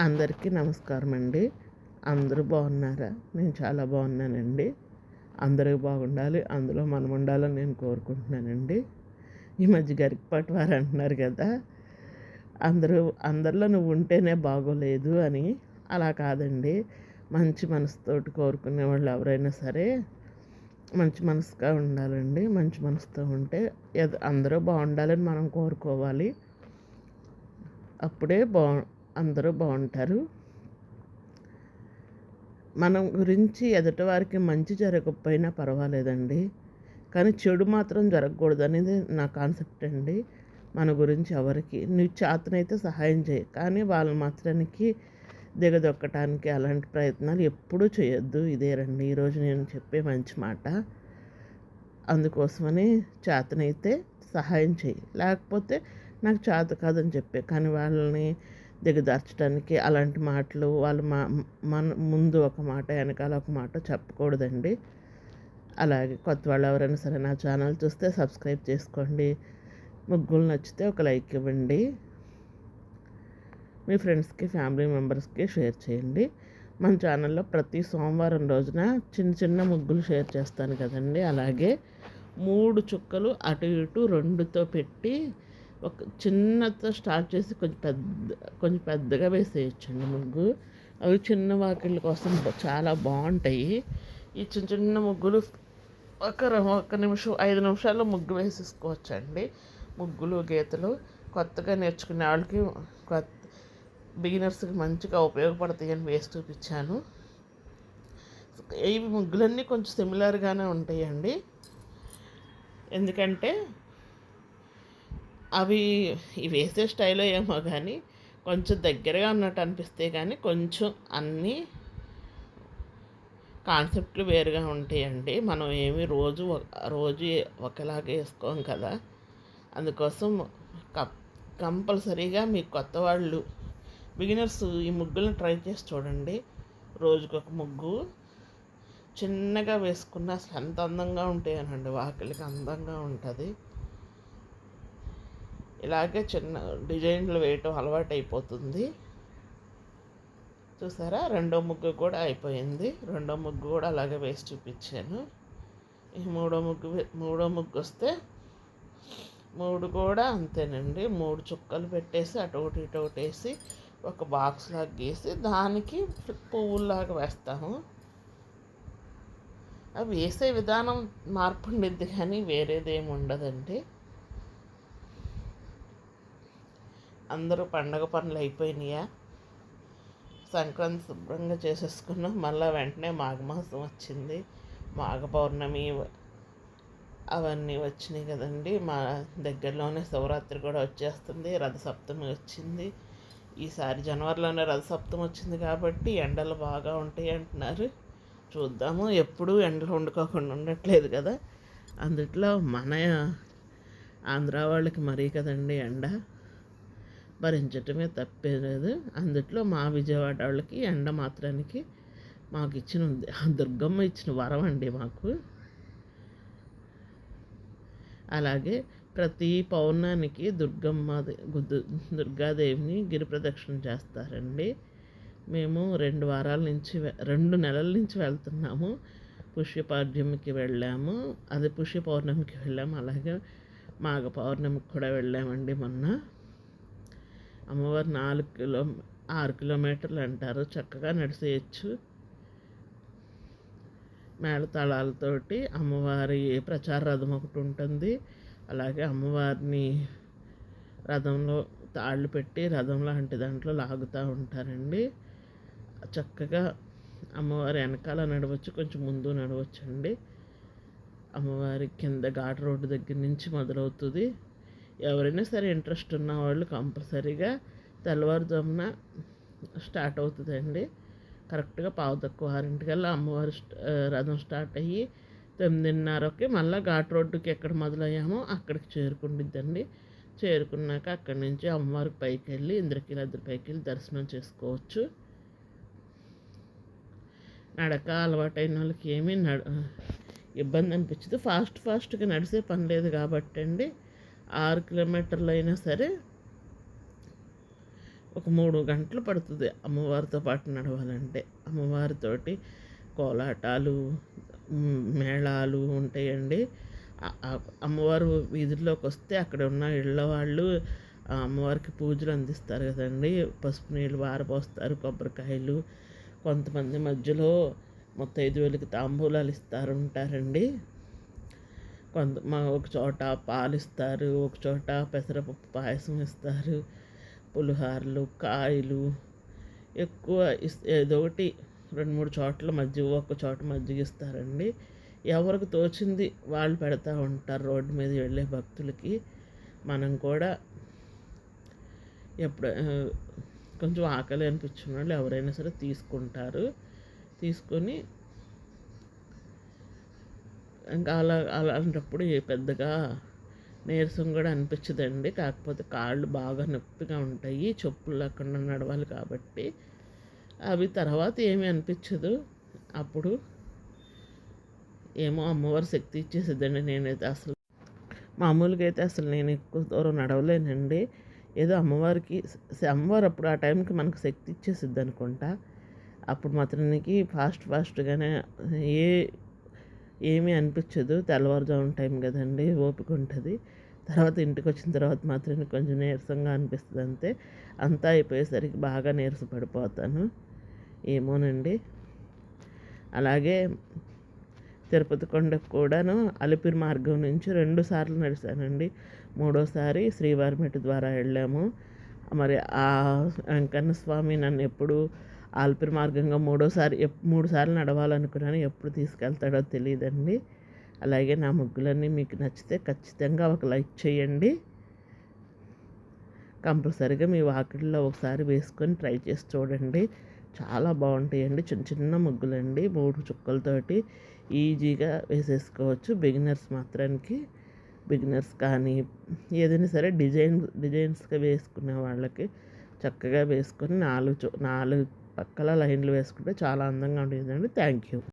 అందరికీ నమస్కారం అండి అందరూ బాగున్నారా? నేను చాలా బాగున్నానండి. అందరూ బాగుండాలి అందులో మనం ఉండాలని నేను కోరుకుంటున్నానండి. ఈ మధ్య గరికపాటి వారు అంటున్నారు కదా అందరూ అందరిలో నువ్వు ఉంటేనే బాగోలేదు అని. అలా కాదండి. మంచి మనసుతోటి కోరుకునే వాళ్ళు ఎవరైనా సరే మంచి మనసుగా ఉండాలండి. మంచి మనసుతో ఉంటే అందరూ బాగుండాలని మనం కోరుకోవాలి. అప్పుడే బాగు అందరూ బాగుంటారు. మనం గురించి ఎదుటివారికి మంచి జరగకపోయినా పర్వాలేదండి. కానీ చెడు మాత్రం జరగకూడదు అనేది నా కాన్సెప్ట్ అండి. మన గురించి ఎవరికి నువ్వు చేతనైతే సహాయం చేయి. కానీ వాళ్ళ మాత్రానికి దిగదొక్కటానికి అలాంటి ప్రయత్నాలు ఎప్పుడూ చేయొద్దు. ఇదే రండి. ఈరోజు నేను చెప్పే మంచి మాట. అందుకోసమని చేతనైతే సహాయం చేయి. లేకపోతే నాకు చేత కాదని చెప్పే. కానీ వాళ్ళని దిగజార్చడానికి అలాంటి మాటలు వాళ్ళు మా మన ముందు ఒక మాట వెనకాల ఒక మాట చెప్పకూడదండి. అలాగే కొత్త వాళ్ళు ఎవరైనా సరే నా ఛానల్ చూస్తే సబ్స్క్రైబ్ చేసుకోండి. ముగ్గులు నచ్చితే ఒక లైక్ ఇవ్వండి. మీ ఫ్రెండ్స్కి ఫ్యామిలీ మెంబర్స్కి షేర్ చేయండి. మన ఛానల్లో ప్రతి సోమవారం రోజున చిన్న చిన్న ముగ్గులు షేర్ చేస్తాను కదండి. అలాగే మూడు చుక్కలు అటు ఇటు రెండుతో పెట్టి ఒక చిన్నతో స్టార్ట్ చేసి కొంచెం పెద్ద కొంచెం పెద్దగా వేసేయచ్చండి ముగ్గు. అవి చిన్న వాకిళ్ళ కోసం చాలా బాగుంటాయి. ఈ చిన్న చిన్న ముగ్గులు ఒక ఒక నిమిషం ఐదు నిమిషాల్లో ముగ్గు వేసేసుకోవచ్చండి. ముగ్గులు గీతలు కొత్తగా నేర్చుకునే వాళ్ళకి కొత్త బిగినర్స్కి మంచిగా ఉపయోగపడతాయి అని వేసి చూపించాను. ఈ ముగ్గులన్నీ కొంచెం సిమిలర్గానే ఉంటాయండి. ఎందుకంటే అవి వేసే స్టైల్లో ఏమో కానీ కొంచెం దగ్గరగా ఉన్నట్టు అనిపిస్తే కానీ కొంచెం అన్నీ కాన్సెప్ట్లు వేరుగా ఉంటాయండి. మనం ఏమి రోజు రోజు ఒకలాగే వేసుకోం కదా. అందుకోసం కంపల్సరీగా మీ కొత్త వాళ్ళు బిగినర్స్ ఈ ముగ్గులను ట్రై చేసి చూడండి. రోజుకొక ముగ్గు. చిన్నగా వేసుకున్న అసలు ఎంత అందంగా ఉంటాయనండి. వాకిలికి అందంగా ఉంటుంది. ఇలాగే చిన్న డిజైన్లు వేయటం అలవాటు అయిపోతుంది చూసారా? రెండో ముగ్గు కూడా అయిపోయింది. రెండో ముగ్గు కూడా అలాగే వేసి చూపించాను. ఈ మూడో ముగ్గు మూడో ముగ్గు వస్తే మూడు కూడా అంతేనండి. మూడు చుక్కలు పెట్టేసి అటు ఒకటి ఇటు ఒకటి వేసి ఒక బాక్స్ లాగా గీసి దానికి పువ్వుల్లాగా వేస్తాము. అవి వేసే విధానం మార్పు ఉండిద్ది కానీ వేరేది ఉండదండి. అందరూ పండగ పనులు అయిపోయినాయా? సంక్రాంతి శుభ్రంగా చేసేసుకున్నాం. మళ్ళీ వెంటనే మాఘమాసం వచ్చింది. మాఘ పౌర్ణమి అవన్నీ వచ్చినాయి కదండి. మా దగ్గరలోనే శివరాత్రి కూడా వచ్చేస్తుంది. రథసప్తమి వచ్చింది. ఈసారి జనవరిలోనే రథసప్తమి వచ్చింది కాబట్టి ఎండలు బాగా ఉంటాయి అంటున్నారు. చూద్దాము. ఎప్పుడూ ఎండలు వండుకోకుండా ఉండట్లేదు కదా. అందుట్లో మన ఆంధ్ర వాళ్ళకి మరీ కదండి ఎండ. భరించటమే తప్పేలేదు. అందుట్లో మా విజయవాడ వాళ్ళకి ఎండ మాత్రానికి మాకు ఇచ్చిన దుర్గమ్మ ఇచ్చిన వరం అండి మాకు. అలాగే ప్రతి పౌర్ణానికి దుర్గమ్మ దుర్గాదేవిని గిరి ప్రదక్షిణ చేస్తారండి. మేము రెండు వారాల నుంచి రెండు నెలల నుంచి వెళ్తున్నాము. పుష్యపాడ్యమికి వెళ్ళాము. అది పుష్య పౌర్ణమికి వెళ్ళాము. అలాగే మాఘ పౌర్ణమికి కూడా వెళ్ళామండి మొన్న. అమ్మవారు నాలుగు కిలో ఆరు కిలోమీటర్లు అంటారు. చక్కగా నడిచేయచ్చు. మేళతాళాలతోటి అమ్మవారి ప్రచార రథం ఒకటి ఉంటుంది. అలాగే అమ్మవారిని రథంలో తాళ్ళు పెట్టి రథం లాంటి దాంట్లో లాగుతూ ఉంటారండి. చక్కగా అమ్మవారి వెనకాల నడవచ్చు కొంచెం ముందు నడవచ్చు అండి అమ్మవారి కింద ఘాట్ రోడ్డు దగ్గర నుంచి మొదలవుతుంది. ఎవరైనా సరే ఇంట్రెస్ట్ ఉన్న వాళ్ళు కంపల్సరీగా తెల్లవారుజామున స్టార్ట్ అవుతుందండి. కరెక్ట్గా పావు తక్కువ ఆరింటికల్లా అమ్మవారి రథం స్టార్ట్ అయ్యి తొమ్మిదిన్నరకి మళ్ళీ ఘాట్ రోడ్డుకి ఎక్కడ మొదలయ్యామో అక్కడికి చేరుకుంటుందండి చేరుకున్నాక అక్కడి నుంచి అమ్మవారికి పైకి వెళ్ళి ఇంద్రకీలాద్రి పైకి వెళ్ళి దర్శనం చేసుకోవచ్చు. నడక అలవాటైన వాళ్ళకి ఏమీ నడ ఇబ్బంది అనిపించదు. ఫాస్ట్ ఫాస్ట్గా నడిసే పని లేదు కాబట్టి అండి ఆరు కిలోమీటర్లు అయినా సరే ఒక మూడు గంటలు పడుతుంది అమ్మవారితో పాటు నడవాలంటే. అమ్మవారితోటి కోలాటాలు మేళాలు ఉంటాయండి. అమ్మవారు వీధుల్లోకి వస్తే అక్కడ ఉన్న ఇళ్ళ వాళ్ళు అమ్మవారికి పూజలు అందిస్తారు కదండి. పసుపు నీళ్ళు వారపోస్తారు కొబ్బరికాయలు. కొంతమంది మధ్యలో ముత్తైదువులకి తాంబూలాలు ఇస్తారు ఉంటారండి. కొంత మా ఒక చోట పాలు ఇస్తారు ఒక చోట పెసరపప్పు పాయసం ఇస్తారు పులిహారలు కాయలు ఎక్కువ ఏదో ఒకటి రెండు మూడు చోట్ల మజ్జిగ ఒక చోట మజ్జిగ ఇస్తారండి. ఎవరికి తోచింది వాళ్ళు పెడతా ఉంటారు రోడ్డు మీద వెళ్ళే భక్తులకి. మనం కూడా ఎప్పుడు కొంచెం ఆకలి అనిపించిన వాళ్ళు ఎవరైనా సరే తీసుకుంటారు. తీసుకొని ఇంకా అలా అలాంటప్పుడు పెద్దగా నీరసం కూడా అనిపించదండి. కాకపోతే కాళ్ళు బాగా నొప్పిగా ఉంటాయి చెప్పులు లేకుండా నడవాలి కాబట్టి. అవి తర్వాత ఏమీ అనిపించదు. అప్పుడు ఏమో అమ్మవారి శక్తి ఇచ్చేసిద్దండి నేనైతే అసలు. మామూలుగా అయితే అసలు నేను ఎక్కువ దూరం నడవలేనండి. ఏదో అమ్మవారికి అమ్మవారు అప్పుడు ఆ టైంకి మనకు శక్తి ఇచ్చేసిద్ది అనుకుంటా అప్పుడు మాత్రానికి ఫాస్ట్ ఫాస్ట్గానే ఏ ఏమీ అనిపించదు. తెల్లవారుజామున టైం కదండి ఓపిక ఉంటుంది. తర్వాత ఇంటికి వచ్చిన తర్వాత మాత్రం కొంచెం నీరసంగా అనిపిస్తుంది అంతే. అంతా అయిపోయేసరికి బాగా నీరస పడిపోతాను. ఏమోనండి. అలాగే తిరుపతి కొండకు కూడాను అలిపిరి మార్గం నుంచి రెండు సార్లు నడిచానండి. మూడోసారి శ్రీవారిమెట్టు ద్వారా వెళ్ళాము. మరి ఆ వెంకన్న స్వామి నన్ను ఎప్పుడు ఆల్పిరి మార్గంగా మూడోసారి మూడు సార్లు నడవాలనుకున్నాను ఎప్పుడు తీసుకెళ్తాడో తెలియదండి అలాగే నా ముగ్గులన్నీ మీకు నచ్చితే ఖచ్చితంగా ఒక లైక్ చేయండి. కంపల్సరిగా మీ వాకిట్లో ఒకసారి వేసుకొని ట్రై చేసి చూడండి. చాలా బాగుంటాయండి. చిన్న చిన్న ముగ్గులండి. మూడు చుక్కలతోటి ఈజీగా వేసేసుకోవచ్చు. బిగినర్స్ మాత్రానికి. బిగినర్స్ కానీ ఏదైనా సరే డిజైన్ డిజైన్స్గా వేసుకునే వాళ్ళకి చక్కగా వేసుకొని నాలుగు నాలుగు పక్కల లైన్లు వేసుకుంటే చాలా అందంగా ఉంటుందండి థ్యాంక్ యూ.